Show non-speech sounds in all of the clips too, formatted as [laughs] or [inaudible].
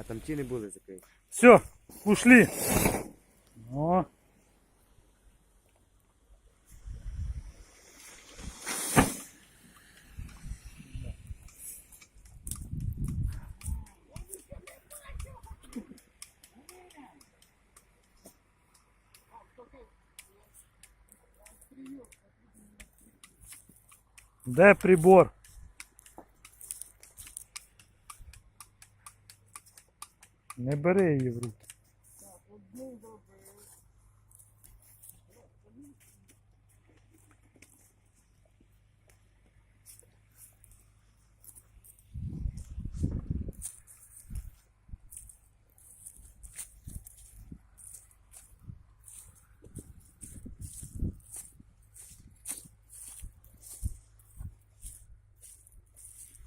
А там ті не були. Все, ушли. О. Де прибор? Не бери її в руки.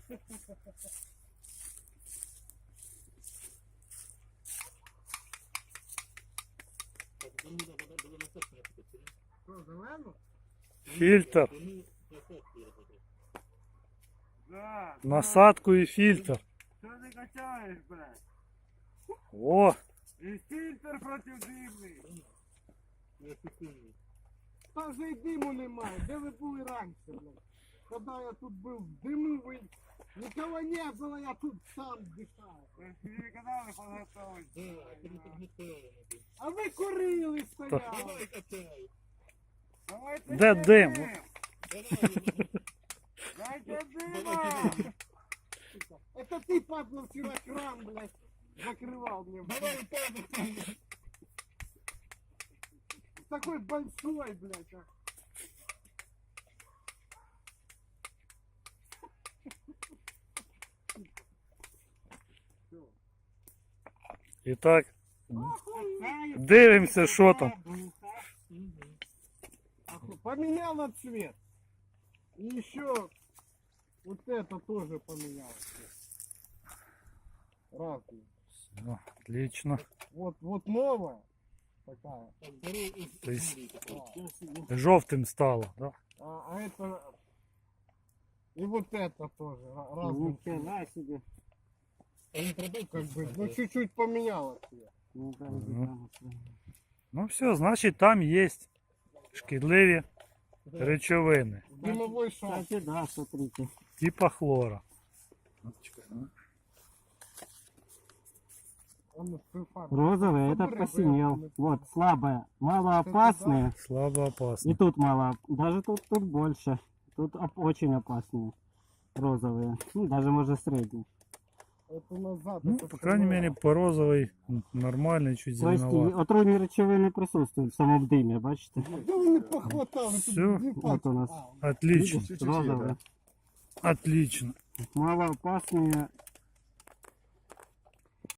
[laughs] зелену? Фільтр. Да. Насадку і фільтр. Що ти качаєш, блядь? О, І фільтр протидимний. Та вже й диму немає. Де ви були раніше, блядь? Коли я тут був димовий, нікого не було, я тут сам дихав. Ви казали подготовить. А ви курили стояли. Де дим? Дайте дима! Это ты, падла, вчера кран, блядь, закрывал мне. Такой большой, блядь. а. і так. Какая Дивимося, що там. Оху- Поменяла цвет. И еще вот это тоже поменялось. Разные. О, Отлично. Вот, вот новая такая. Тобто жовтим стало, да? А, а это... И вот это тоже. ра- Разные. Нифига себе. Как бы, ну чуть-чуть поменялось. цвет. Ну, да, Мгм. да, да. Ну все, значить там є шкідливі речовини, Дымовой шар. Кстати, да, смотрите. типа хлора. Розовый, Ну, этот рыбы, посинел. Вот, слабое. Малоопасные. Слабо И опасно. тут мало. Даже тут, тут больше. Тут оп- очень опасные. Розовые. Ну, даже может средние. Это назад. Ну, это по крайней мере, порозовий нормальний, чуть То есть зеленоватий. отруйні речовини присутствують в самому димі, бачите? Да вы не похватали. тут Всё. у нас. А, Отлично, Видишь, розовые. отлично. Малоопасные